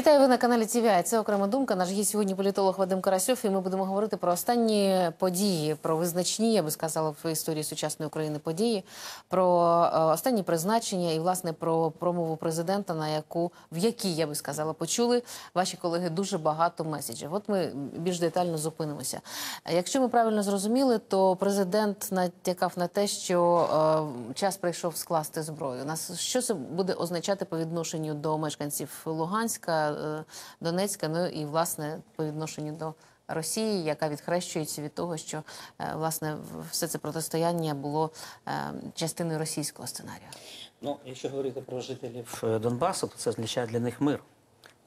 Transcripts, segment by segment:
Вітаю ви на каналі TVI. Це окрема думка. Наш гість сьогодні політолог Вадим Карасьов. І ми будемо говорити про останні події, про визначні, я би сказала, в історії сучасної України події, про е, останні призначення і власне про промову президента, на яку в якій я би сказала, почули ваші колеги дуже багато меседжів. От ми більш детально зупинимося. Якщо ми правильно зрозуміли, то президент натякав на те, що е, час прийшов скласти зброю. Нас що це буде означати по відношенню до мешканців Луганська, е, Донецька, ну і власне по відношенню до Росії, яка відхрещується від того, що е, власне все це протистояння було е, частиною російського сценарію. Ну, якщо говорити про жителів Донбасу, то це означає для них мир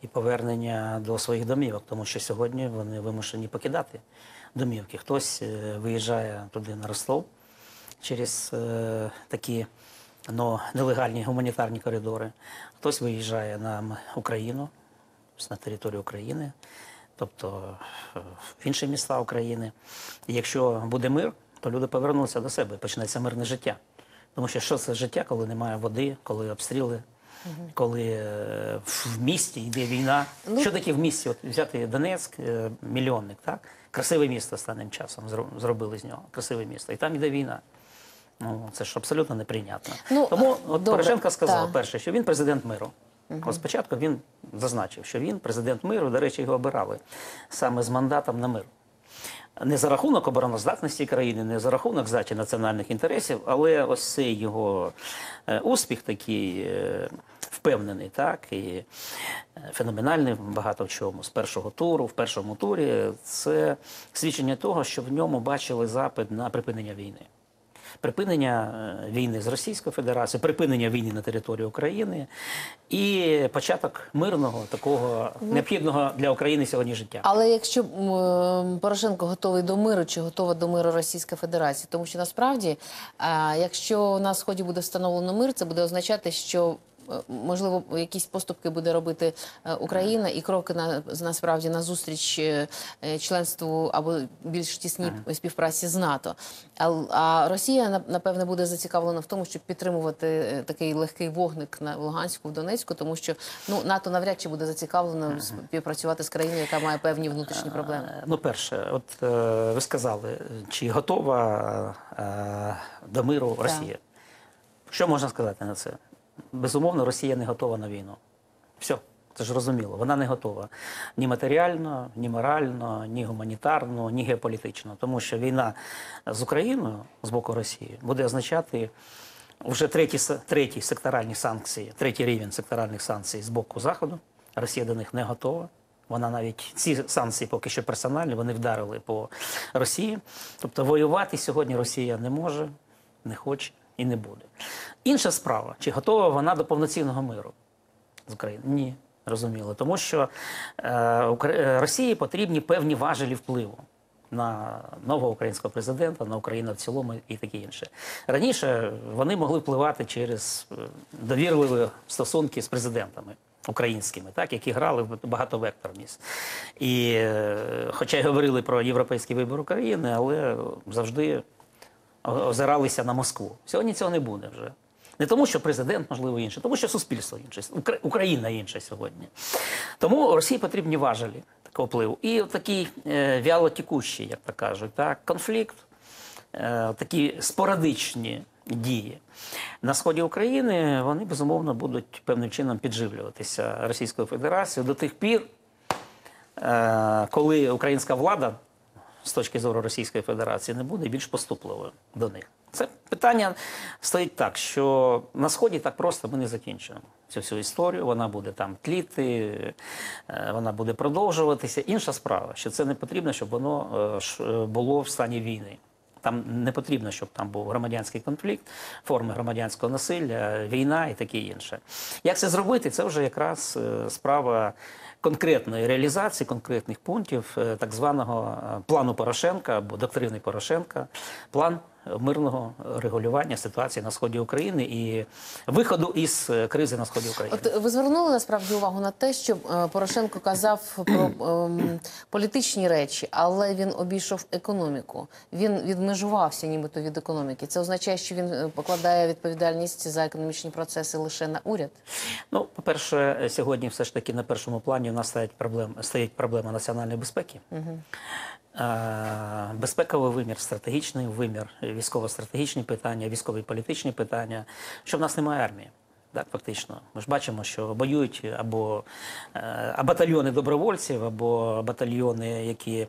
і повернення до своїх домівок, тому що сьогодні вони вимушені покидати домівки. Хтось виїжджає туди на Ростов через такі ну, нелегальні гуманітарні коридори, хтось виїжджає на Україну, на територію України, тобто е, в інші міста України. І якщо буде мир, то люди повернуться до себе, почнеться мирне життя. Тому що що це життя, коли немає води, коли обстріли, коли е, в місті йде війна. Що таке в місті? От взяти Донецьк, е, мільйонник, так? Красиве місто останнім часом зробили з нього. Красиве місто. І там йде війна. Ну, це ж абсолютно неприйнятно. Ну, Тому от добре, Порошенко сказав, так. перше, що він президент миру. От спочатку він зазначив, що він президент миру, до речі, його обирали саме з мандатом на мир. Не за рахунок обороноздатності країни, не за рахунок здачі національних інтересів, але ось цей його е, успіх такий е, впевнений, так і е, феноменальний багато в чому. З першого туру, в першому турі це свідчення того, що в ньому бачили запит на припинення війни припинення е, війни з Російською Федерацією, припинення війни на території України і початок мирного такого необхідного для України сьогодні життя. Але якщо Порошенко готовий до миру, чи готова до миру Російська Федерація, тому що насправді, якщо на сході буде встановлено мир, це буде означати, що е, можливо якісь поступки буде робити е, Україна і кроки на насправді на зустріч е, е, членству або більш тісній співпраці з НАТО. А, а Росія нап- напевне буде зацікавлена в тому, щоб підтримувати такий легкий вогник на Луганську, в Донецьку, тому що ну НАТО навряд чи буде зацікавлено співпрацювати з країною, яка має певні внутрішні проблеми. Ну, перше, от ви сказали, чи готова до миру Росія? Що можна сказати на це? Безумовно, Росія не готова на війну. Все, це ж розуміло. Вона не готова ні матеріально, ні морально, ні гуманітарно, ні геополітично. Тому що війна з Україною з боку Росії буде означати вже треті, с- треті секторальні санкції, третій рівень секторальних санкцій з боку Заходу. Росія до них не готова. Вона навіть ці санкції поки що персональні, вони вдарили по Росії. Тобто воювати сьогодні Росія не може, не хоче і не буде. Інша справа, чи готова вона до повноцінного миру з України? Ні, розуміло. Тому що е, е, Росії потрібні певні важелі впливу на нового українського президента, на Україну в цілому і таке інше. Раніше вони могли впливати через е, довірливі стосунки з президентами. Українськими, так, які грали в багатовекторність. І е, хоча й говорили про європейський вибір України, але завжди озиралися на Москву. Сьогодні цього не буде вже. Не тому, що президент, можливо, інший, тому що суспільство інше, Україна інша сьогодні. Тому Росії потрібні важелі такого впливу. І такий е, вялотікущий, як то кажуть, так, конфлікт, е, такі спорадичні дії на сході України, вони безумовно будуть певним чином підживлюватися Російською Федерацією до тих пір, е, коли українська влада з точки зору Російської Федерації не буде більш поступливою до них. Це питання стоїть так, що на сході так просто ми не закінчимо цю всю історію. Вона буде там тліти, е, вона буде продовжуватися. Інша справа, що це не потрібно, щоб воно е, е, було в стані війни. Там не потрібно, щоб там був громадянський конфлікт, форми громадянського насилля, війна і таке інше. Як це зробити? Це вже якраз е, справа конкретної реалізації конкретних пунктів е, так званого е, плану Порошенка або доктрини Порошенка, план мирного регулювання ситуації на сході України і виходу із е, кризи на сході України. От ви звернули насправді увагу на те, що е, Порошенко казав про ем, політичні речі, але він обійшов економіку. Він відмежувався, нібито від економіки. Це означає, що він е, покладає відповідальність за економічні процеси лише на уряд. Ну, по-перше, сьогодні все ж таки на першому плані у нас стоять проблем, стоїть проблема національної безпеки. Е, Безпековий вимір, стратегічний вимір, військово-стратегічні питання, військові політичні питання, що в нас немає армії. Так, фактично. Ми ж бачимо, що воюють або е, а батальйони добровольців, або батальйони, які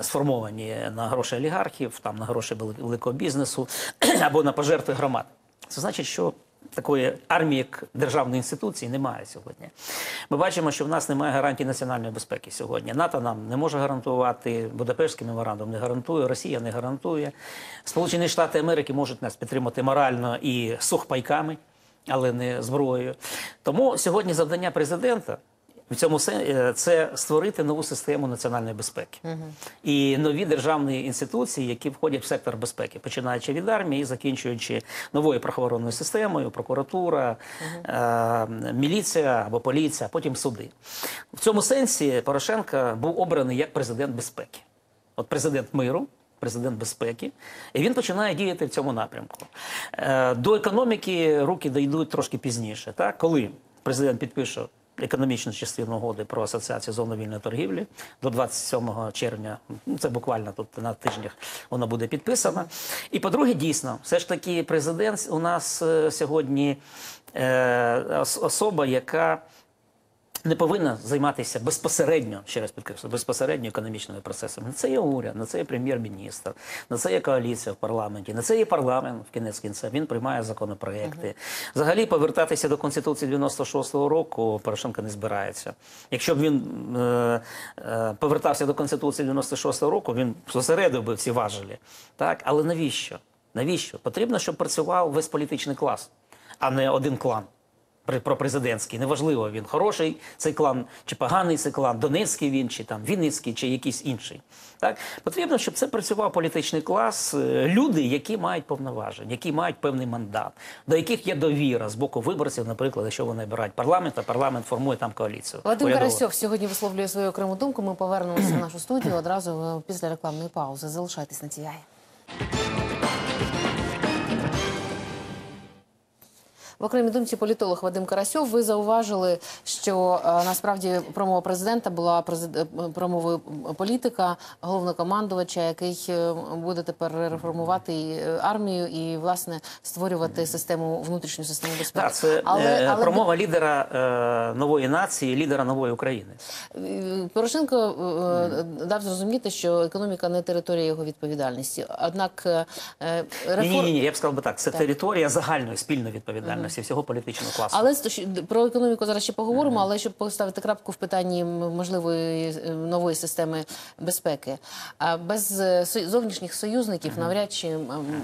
сформовані на гроші олігархів, там на гроші великого бізнесу, або на пожертви громад. Це значить, що такої армії, як державної інституції, немає сьогодні. Ми бачимо, що в нас немає гарантій національної безпеки сьогодні. НАТО нам не може гарантувати, Будапештський меморандум не гарантує, Росія не гарантує. Сполучені Штати Америки можуть нас підтримати морально і сухпайками, але не зброєю. Тому сьогодні завдання президента. В цьому сен- е, це створити нову систему національної безпеки і нові державні інституції, які входять в сектор безпеки, починаючи від армії і закінчуючи новою правоохоронною системою, прокуратура, е, міліція або поліція, потім суди. В цьому сенсі Порошенко був обраний як президент безпеки. От президент миру. Президент безпеки, і він починає діяти в цьому напрямку. Е, До економіки руки дійдуть трошки пізніше. Так? Коли президент підпише економічну частину угоди про асоціацію зону вільної торгівлі до 27 червня, ну, це буквально тут на тижнях вона буде підписана. І по-друге, дійсно, все ж таки, президент у нас е, сьогодні е, особа, яка не повинна займатися безпосередньо, ще раз підкреслю, безпосередньо економічними процесами. На це є уряд, на це є прем'єр-міністр, на це є коаліція в парламенті, на це є парламент в кінець кінця. Він приймає законопроекти. Взагалі повертатися до конституції 96-го року Порошенко не збирається. Якщо б він е, е, повертався до конституції 96-го року, він зосередив би всі важелі. Так, але навіщо? Навіщо? Потрібно, щоб працював весь політичний клас, а не один клан при- пропрезидентський. Неважливо, він хороший цей клан, чи поганий цей клан, Донецький він, чи там Вінницький, чи якийсь інший. Так? Потрібно, щоб це працював політичний клас, е, люди, які мають повноваження, які мають певний мандат, до яких є довіра з боку виборців, наприклад, якщо вони обирають парламент, а парламент формує там коаліцію. Вадим. Карасьов сьогодні висловлює свою окрему думку. Ми повернемося в нашу студію одразу е, після рекламної паузи. Залишайтесь на TVI. В окремій думці політолог Вадим Карасьов. Ви зауважили, що е, насправді промова президента була е, промовою політика, головнокомандувача, який е, буде тепер реформувати і, армію і власне створювати систему внутрішню систему безпеки. Так, це е, промова лідера нової нації, лідера нової України. Порошенко дав зрозуміти, що економіка не територія його відповідальності. Однак е, Ні, ні, ні, я б сказав би так. Це територія загальної спільної відповідальності всього політичного класу. Але про економіку зараз ще поговоримо. Але щоб поставити крапку в питанні можливої е, нової системи безпеки, без е, зовнішніх союзників навряд чи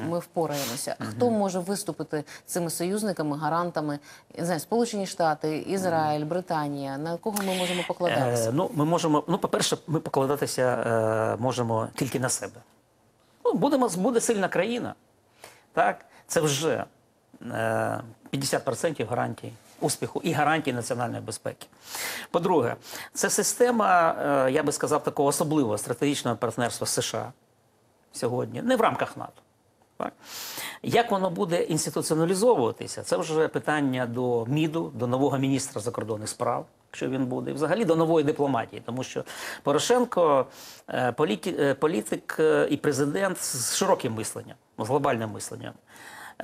ми впораємося. Хто може виступити цими союзниками, гарантами? Не знаю, Сполучені Штати, Ізраїль, Британія. На кого ми можемо покладатися? Е, ну, ми можемо, ну, по-перше, ми покладатися е, можемо тільки на себе. Ну, будемо, буде сильна країна. Так? Це вже 50% гарантій успіху і гарантій національної безпеки. По-друге, це система, е, я би сказав, такого особливого стратегічного партнерства США сьогодні, не в рамках НАТО. Так? Як воно буде інституціоналізовуватися, це вже питання до МІДу, до нового міністра закордонних справ, якщо він буде, і взагалі до нової дипломатії, тому що Порошенко е, е, політик е, і президент з широким мисленням, з глобальним мисленням.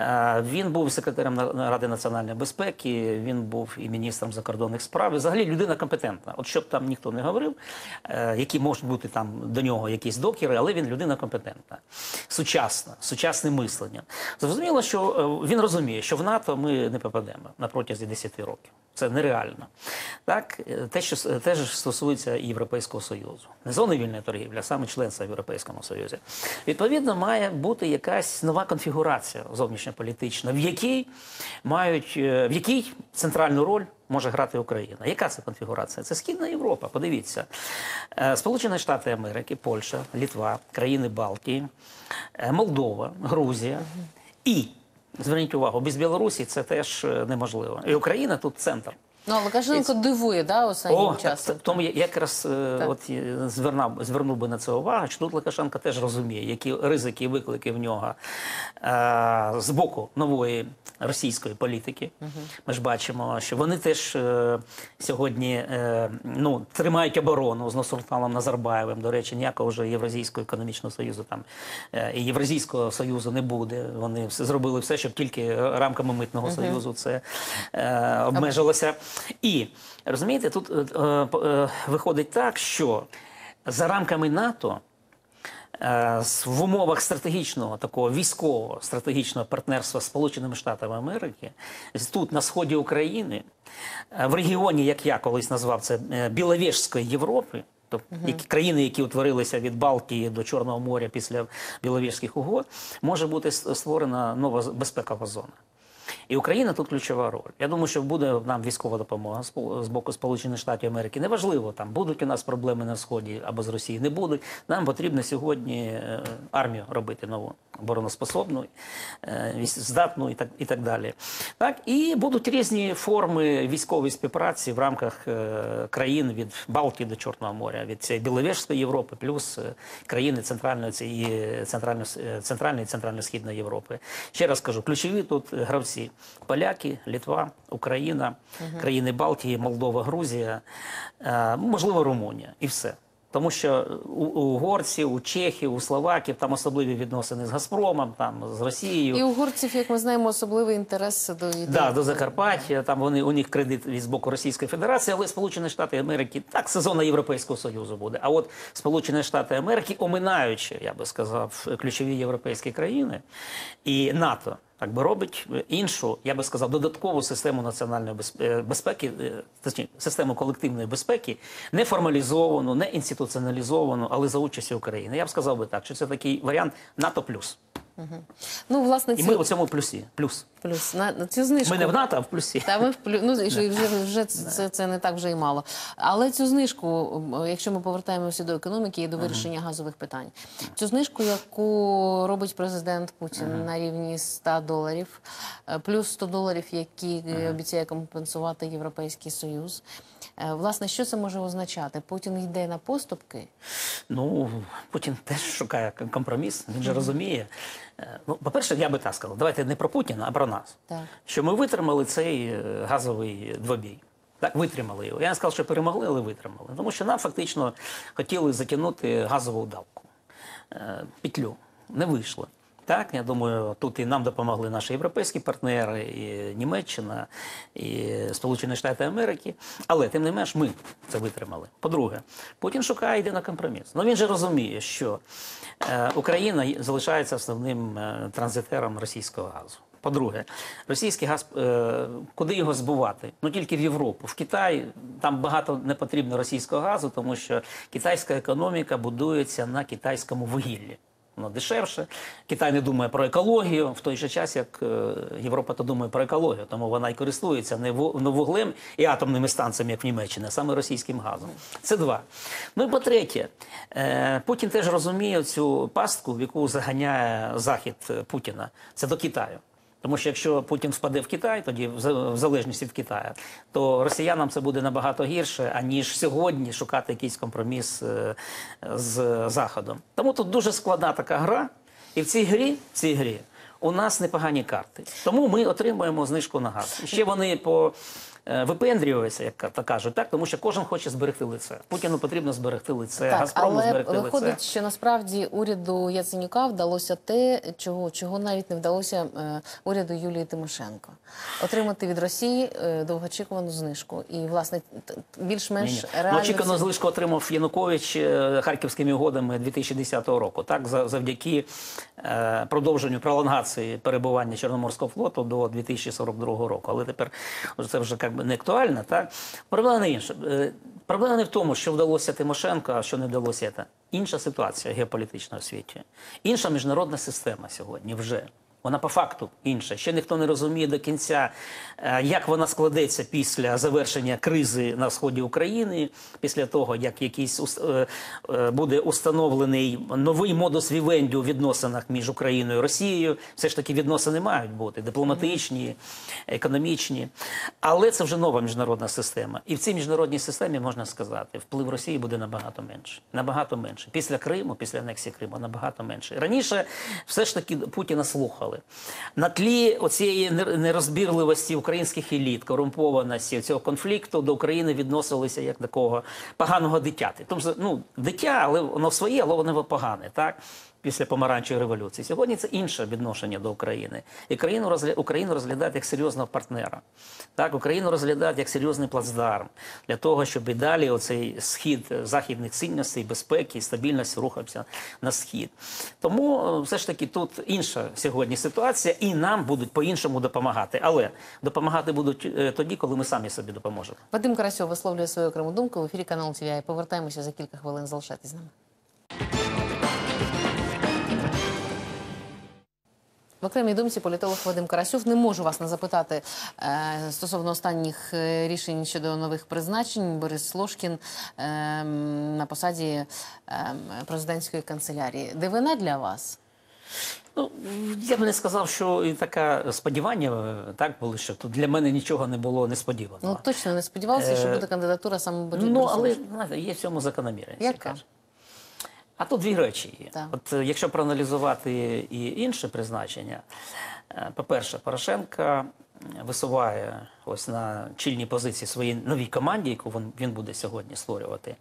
Е, Він був секретарем Ради національної безпеки, він був і міністром закордонних справ. І взагалі людина компетентна. От щоб там ніхто не говорив, е, які можуть бути там до нього якісь докери, але він людина компетентна, сучасна, сучасне мислення. Зрозуміло, що е, він розуміє, що в НАТО ми не попадемо на протязі 10 років. Це нереально. Так, те, що с- те ж стосується і Європейського Союзу. Не зони вільної торгівлі, а саме членства в Європейському Союзі. Відповідно, має бути якась нова конфігурація зовнішньополітична, в якій мають е, в якій центральну роль може грати Україна. Яка це конфігурація? Це Східна Європа. Подивіться, Е, Сполучені Штати Америки, Польща, Літва, країни Балтії, е, Молдова, Грузія і зверніть увагу, без Білорусі це теж е, неможливо. І Україна тут центр. Ну, а Лукашенко дивує, да, останнім часом. тому я якраз е, Так. от е, звернув, звернув би на це увагу, що тут Лукашенко теж розуміє, які ризики і виклики в нього е, з боку нової російської політики. Ми ж бачимо, що вони теж е, сьогодні е, ну, тримають оборону з Нурсултаном Назарбаєвим. До речі, ніякого вже Євразійського економічного союзу там е, і Євразійського союзу не буде. Вони все зробили все, щоб тільки рамками митного союзу це е, обмежилося. І розумієте, тут е, е, е, виходить так, що за рамками НАТО. е, В умовах стратегічного такого військового стратегічного партнерства з Сполученими Штатами Америки тут на сході України, е, в регіоні, як я колись назвав це е, Біловежської Європи, тобто які країни, які утворилися від Балтії до Чорного моря після Біловежських угод, може бути створена нова безпекова зона. І Україна тут ключова роль. Я думаю, що буде нам військова допомога з боку Сполучених Штатів Америки. Неважливо, там будуть у нас проблеми на сході або з Росії, не будуть. Нам потрібно сьогодні е, армію робити нову, обороноспособну, е, здатну і так, і так далі. Так і будуть різні форми військової співпраці в рамках е, країн від Балтії до Чорного моря, від цієї Біловежської Європи, плюс країни центральної цієї центрально центральної і центрально-східної Європи. Ще раз кажу, ключові тут гравці: поляки, Літва, Україна, країни Балтії, Молдова, Грузія, е, можливо, Румунія, і все. Тому що у, у угорців, у чехів, у словаків там особливі відносини з Газпромом, там з Росією. І у горців, як ми знаємо, особливий інтерес до Да, до Закарпаття, там вони у них кредит від з боку Російської Федерації, але Сполучені Штати Америки так це зона Європейського Союзу буде. А от Сполучені Штати Америки, оминаючи, я би сказав, ключові європейські країни і НАТО. Так би робить іншу, я би сказав, додаткову систему національної е, безпеки, е, точніше, систему колективної безпеки, не формалізовану, не інституціоналізовану, але за участі України. Я б сказав би так, що це такий варіант НАТО плюс. Ну, власне, І ми у цьому плюсі. Плюс. Плюс на, на цю знижку. Ми не в НАТО, а в плюсі. Та ми в плю... ну, і вже, вже, вже це, це не так вже і мало. Але цю знижку, якщо ми повертаємося до економіки і до вирішення газових питань, цю знижку, яку робить президент Путін на рівні 100 доларів, е, плюс 100 доларів, які е, обіцяє компенсувати Європейський Союз. е, Власне, що це може означати? Путін йде на поступки. Ну, Путін теж шукає компроміс. Він же розуміє. Е, Ну, по-перше, я би так сказав, давайте не про Путіна, а про нас. Так. Що ми витримали цей е, газовий двобій. Так, витримали його. Я не сказав, що перемогли, але витримали. Тому що нам фактично хотіли затягнути газову давку, е, петлю. Не вийшло. Так, я думаю, тут і нам допомогли наші європейські партнери, і Німеччина, і Сполучені Штати Америки. Але тим не менш, ми це витримали. По-друге, Путін шукає йде на компроміс. Ну він же розуміє, що Україна залишається основним е, транзитером російського газу. По-друге, російський газ, е, куди його збувати? Ну тільки в Європу. В Китай там багато не потрібно російського газу, тому що китайська економіка будується на китайському вугіллі. Воно дешевше. Китай не думає про екологію в той же час, як е, Європа то думає про екологію, тому вона і користується не ву- вуглем і атомними станціями, як в Німеччині, а саме російським газом. Це два. Ну і по-третє, е, Путін теж розуміє цю пастку, в яку заганяє захід Путіна. Це до Китаю. Тому що якщо Путін впаде в Китай, тоді в залежності від Китаю, то росіянам це буде набагато гірше, аніж сьогодні шукати якийсь компроміс е, з Заходом. Тому тут дуже складна така гра, і в цій грі, в цій грі у нас непогані карти. Тому ми отримуємо знижку на газ. Ще вони по е, випендрюються, як та кажуть, так тому що кожен хоче зберегти лице. Путіну потрібно зберегти лице, Газпрому але зберегти виходить, лице. що насправді уряду Яценюка вдалося те, чого, чого навіть не вдалося е, уряду Юлії Тимошенко. Отримати від Росії е, довгоочікувану знижку. І, власне, більш-менш Ні-ні. реально... Ну, очікувану злишку отримав Янукович харківськими угодами 2010 року. Так, завдяки продовженню пролонгації перебування Чорноморського флоту до 2042 року. Але тепер це вже як як би не актуальна. Так? Проблема не інша. Е, Проблема не в тому, що вдалося Тимошенко, а що не вдалося. Інша ситуація геополітична у світі. Інша міжнародна система сьогодні вже. Вона по факту інша. Ще ніхто не розуміє до кінця, е, як вона складеться після завершення кризи на сході України, після того, як якийсь е, е, буде установлений новий модус вівенді у відносинах між Україною і Росією. Все ж таки відносини мають бути дипломатичні, економічні. Але це вже нова міжнародна система. І в цій міжнародній системі можна сказати, вплив Росії буде набагато менше. Набагато менше. Після Криму, після анексії Криму, набагато менше. Раніше все ж таки Путіна слухали. На тлі оцієї нер- нерозбірливості українських еліт, корумпованості цього конфлікту до України відносилися як такого поганого дитяти. Тобто, ну, дитя, але воно своє, але воно погане, так? Після помаранчевої революції. Сьогодні це інше відношення до України. І країну розгля... Україну розглядають як серйозного партнера. Так, Україну розглядають як серйозний плацдарм для того, щоб і далі оцей схід е, західних цінностей, безпеки і стабільності рухався на схід. Тому е, все ж таки тут інша сьогодні ситуація, і нам будуть по-іншому допомагати. Але допомагати будуть е, тоді, коли ми самі собі допоможемо. Вадим Карасьов висловлює свою окрему думку в ефірі каналу ТВІ. Повертаємося за кілька хвилин. Залишайтесь з нами. В окремій думці політолог Вадим Карасьов не можу вас не запитати е, стосовно останніх е, рішень щодо нових призначень. Борис Лошкін е, на посаді е, президентської канцелярії. Дивина для вас? Ну, я б не сказав, що і таке сподівання е, так були, що тут для мене нічого не було несподіваного. Ну точно не сподівалися, що буде кандидатура саме Борис Ну, але знаєте, є в цьому закономірність. Яка? А тут дві речі є. Так. От е, якщо проаналізувати і інше призначення, е, по-перше, Порошенка висуває ось на чільній позиції своїй новій команді, яку він, він буде сьогодні створювати,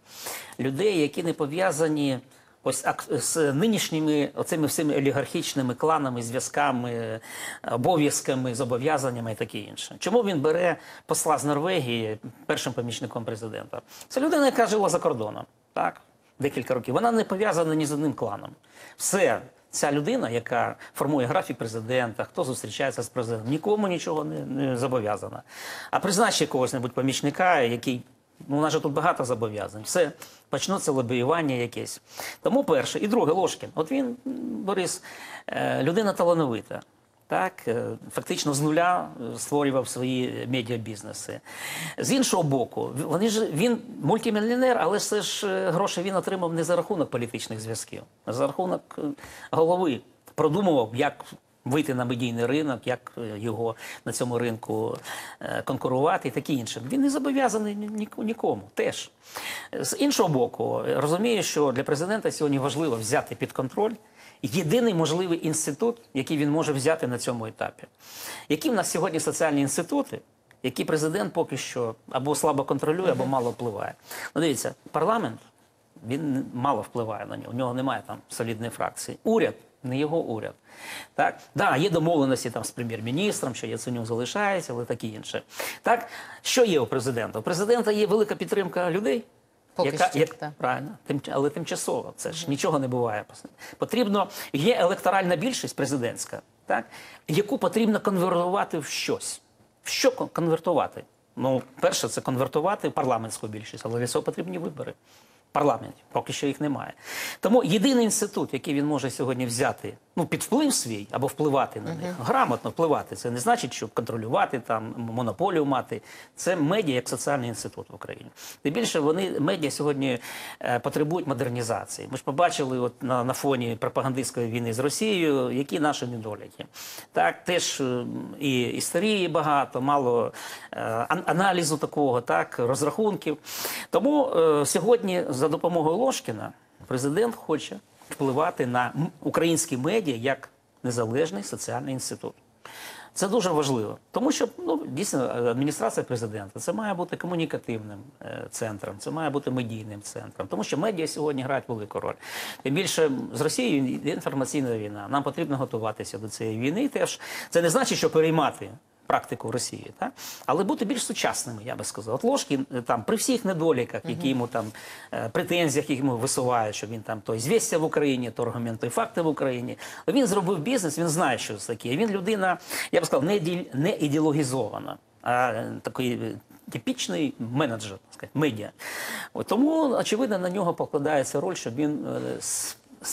людей, які не пов'язані. Ось з нинішніми оцими всіми олігархічними кланами, зв'язками, е, обов'язками, зобов'язаннями і таке інше. Чому він бере посла з Норвегії першим помічником президента? Це людина, яка жила за кордоном, так декілька років. Вона не пов'язана ні з одним кланом. Все. Ця людина, яка формує графік президента, хто зустрічається з президентом, нікому нічого не, не зобов'язана. А призначить когось небудь помічника, який ну, у нас же тут багато зобов'язань. Все почнеться лобіювання якесь. Тому перше. І друге, Ложкін. От він, Борис, е, людина талановита. Так, е, фактично з нуля е, створював свої медіабізнеси. З іншого боку, вони ж він мультимільйонер, але все ж е, гроші він отримав не за рахунок політичних зв'язків, а за рахунок голови. Продумував, як вийти на медійний ринок, як його на цьому ринку конкурувати і таке інше. Він не зобов'язаний ні- ні- нікому теж. З іншого боку, розумію, що для президента сьогодні важливо взяти під контроль єдиний можливий інститут, який він може взяти на цьому етапі. Які в нас сьогодні соціальні інститути, які президент поки що або слабо контролює, або мало впливає. Ну, дивіться, парламент він мало впливає на нього. У нього немає там солідної фракції. Уряд не його уряд. Так, да, є домовленості там з прем'єр-міністром, що Яценюк залишається, але таке інше. Так, що є у президента? У президента є велика підтримка людей. Поки яка, що, як, так. правильно, тим, але тимчасово. Це ж нічого не буває. Потрібно є електоральна більшість президентська, так яку потрібно конвертувати в щось. В що конвертувати? Ну, перше, це конвертувати в парламентську більшість, але для цього потрібні вибори. Парламенті поки що їх немає. Тому єдиний інститут, який він може сьогодні взяти ну, під вплив свій або впливати на них, грамотно впливати. Це не значить, що контролювати там монополію мати. Це медіа як соціальний інститут в Україні. Тим більше вони медіа сьогодні е, потребують модернізації. Ми ж побачили от на, на фоні пропагандистської війни з Росією, які наші недоліки. Так, теж е, і історії багато, мало е, аналізу такого, так, розрахунків. Тому е, сьогодні за допомогою Ложкіна президент хоче впливати на українські медіа як незалежний соціальний інститут. Це дуже важливо, тому що ну дійсно адміністрація президента це має бути комунікативним е, центром, це має бути медійним центром, тому що медіа сьогодні грають велику роль. Тим більше з Росією інформаційна війна. Нам потрібно готуватися до цієї війни. Теж це не значить, що переймати практику Росії, так? але бути більш сучасними, я би сказав. От Ложкін е, там при всіх недоліках, які йому там е, претензіях, які йому висувають, що він там то звістя в Україні, то аргументи і факти в Україні. Він зробив бізнес, він знає, що це таке. Він людина, я б сказав, не, іде- не ідеологізована. а е, такий типічний менеджер, так сказати, медіа. От тому, очевидно, на нього покладається роль, щоб він е,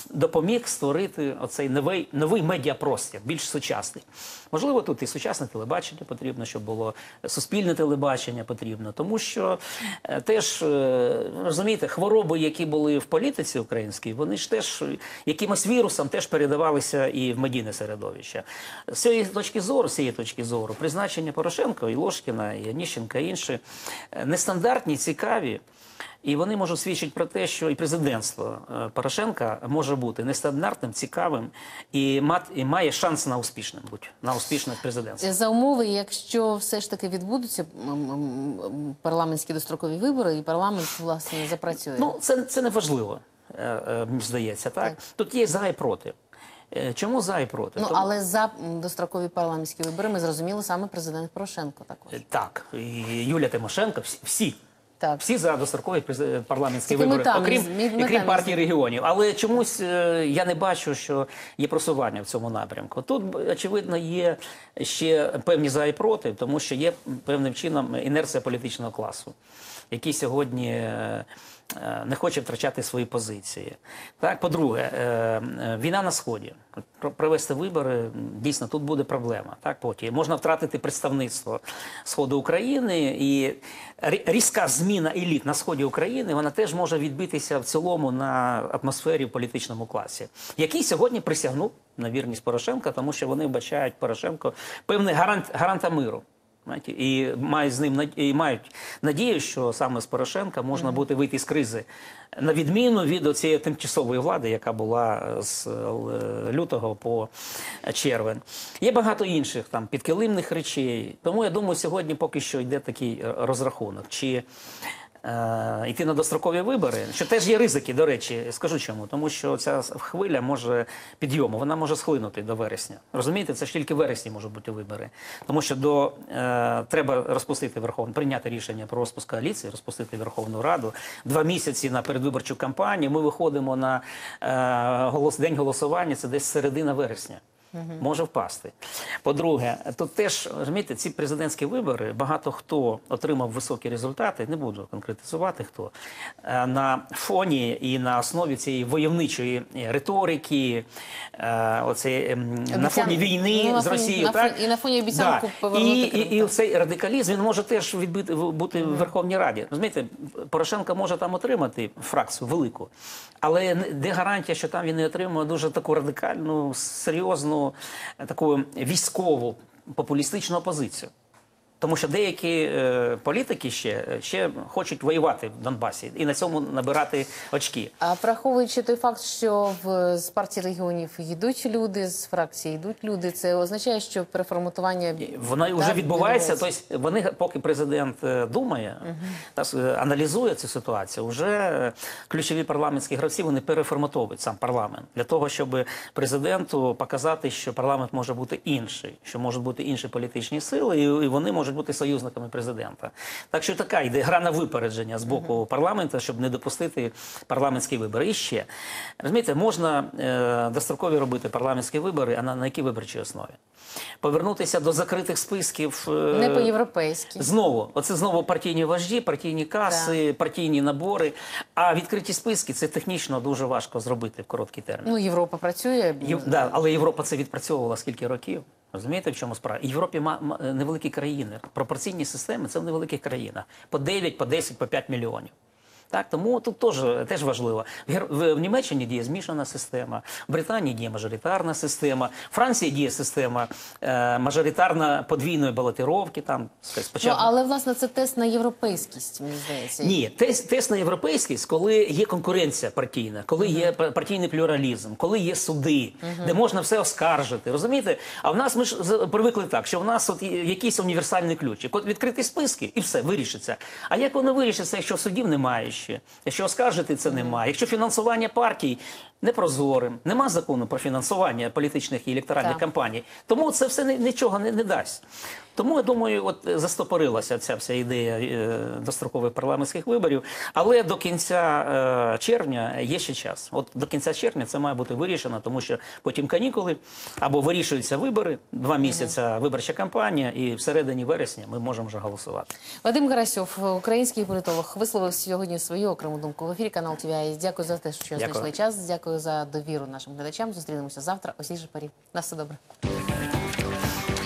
допоміг створити оцей новий, новий медіапростір, більш сучасний. Можливо, тут і сучасне телебачення потрібно, щоб було суспільне телебачення потрібно, тому що е, теж е, розумієте, хвороби, які були в політиці українській, вони ж теж якимось вірусом теж передавалися і в медійне середовище. З цієї точки зору, з цієї точки зору, призначення Порошенка, і Ложкіна, і Аніщенка, і інші е, нестандартні, цікаві. І вони можуть свідчити про те, що і президентство е, Порошенка може бути нестандартним, цікавим і, і має шанс на успішним бути, на успішне президентство. За умови, якщо все ж таки відбудуться парламентські дострокові вибори, і парламент власне запрацює. Ну, це, це не важливо, е, е, здається. Так? Так. Тут є за і проти. Чому за і проти? Ну, Тому- але за дострокові парламентські вибори ми зрозуміли саме президент Порошенко також. Так, і Юлія Тимошенко, всі, всі, Так. всі за дострокові през- парламентські Тільки вибори, там, окрім, ми, ми окрім партії ми. регіонів. Але чомусь е, я не бачу, що є просування в цьому напрямку. Тут, очевидно, є ще певні за і проти, тому що є певним чином інерція політичного класу, який сьогодні. Не хоче втрачати свої позиції. Так, по-друге, е, е, війна на сході. Про- Провести вибори дійсно тут буде проблема. Так, потім можна втратити представництво сходу України, і різка зміна еліт на сході України вона теж може відбитися в цілому на атмосфері в політичному класі, який сьогодні присягнув на вірність Порошенка, тому що вони вбачають Порошенко певний гарант гаранта миру. Знаєте, І мають з ним і мають надію, що саме з Порошенка можна буде вийти з кризи, на відміну від цієї тимчасової влади, яка була з е, лютого по червень. Є багато інших там підкилимних речей. Тому я думаю, сьогодні поки що йде такий е, розрахунок. Чи е, йти на дострокові вибори, що теж є ризики, до речі, скажу чому. Тому що ця хвиля може підйому, вона може схлинути до вересня. Розумієте, це ж тільки в вересні можуть бути вибори. Тому що до е, треба розпустити Верховну, прийняти рішення про розпуск коаліції, розпустити Верховну Раду. Два місяці на передвиборчу кампанію. Ми виходимо на е, голос, день голосування, це десь середина вересня. Може впасти. По-друге, тут теж розумієте, ці президентські вибори багато хто отримав високі результати, не буду конкретизувати хто е, на фоні і на основі цієї войовничої риторики, е, оцей, ем, на фоні війни ну, на з Росією, на так? і на фоні обіцянку повернути і, і, і цей радикалізм він може теж відбити бути в Верховній Раді. Розумієте, Порошенко може там отримати фракцію велику, але де гарантія, що там він не отримує дуже таку радикальну, серйозну, е, таку військову популістичну опозицію. Тому що деякі е, політики ще, ще хочуть воювати в Донбасі і на цьому набирати очки. А враховуючи той факт, що в з партії регіонів йдуть люди, з фракції йдуть люди, це означає, що переформатування Воно вже відбувається. Тобто вони, поки президент е, думає, та с- е, аналізує цю ситуацію, вже е, ключові парламентські гравці вони переформатовують сам парламент для того, щоб президенту показати, що парламент може бути інший, що можуть бути інші політичні сили, і, і вони можуть бути союзниками президента. Так що така йде гра на випередження з боку парламенту, щоб не допустити парламентські вибори. І ще розумієте, можна е, дострокові робити парламентські вибори, а на, на якій виборчій основі? Повернутися до закритих списків е, не по-європейськи. Знову, оце знову партійні вожді, партійні каси, партійні набори. А відкриті списки це технічно дуже важко зробити в короткий термін. Ну, Європа працює. Єв- да, але Європа це відпрацьовувала скільки років. Розумієте, в чому справа? І В Європі невеликі країни. Пропорційні системи це в невеликих країнах. По 9, по 10, по 5 мільйонів. Так, тому тут теж, теж важливо. В, в, Німеччині діє змішана система, в Британії діє мажоритарна система, в Франції діє система е, мажоритарна подвійної балотировки. Там Ну, спочатку. але власне це тест на європейськість, мені здається. Ні, тест, тест на європейськість, коли є конкуренція партійна, коли є пар- партійний плюралізм, коли є суди, де можна все оскаржити. Розумієте? А в нас ми ж привикли так, що в нас от є якийсь універсальний ключик. От відкриті списки і все вирішиться. А як воно вирішиться, якщо судів немає ще, якщо оскаржити це немає, якщо фінансування партій непрозорим, нема закону про фінансування політичних і електоральних кампаній. Тому це все нічого не, не дасть. Тому я думаю, от е, застопорилася ця вся ідея е, дострокових парламентських виборів. Але до кінця е, червня є ще час. От до кінця червня це має бути вирішено, тому що потім канікули або вирішуються вибори, два місяці виборча кампанія, і всередині вересня ми можемо вже голосувати. Вадим Гарасьов, український політолог, висловив сьогодні свою окрему думку в ефірі канал ТВІ. Дякую за те, що Дякую. знайшли час. Дякую за довіру нашим глядачам. Зустрінемося завтра. О цій же порі. На все добре.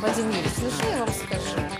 Юрійович, ну что я вам скажу?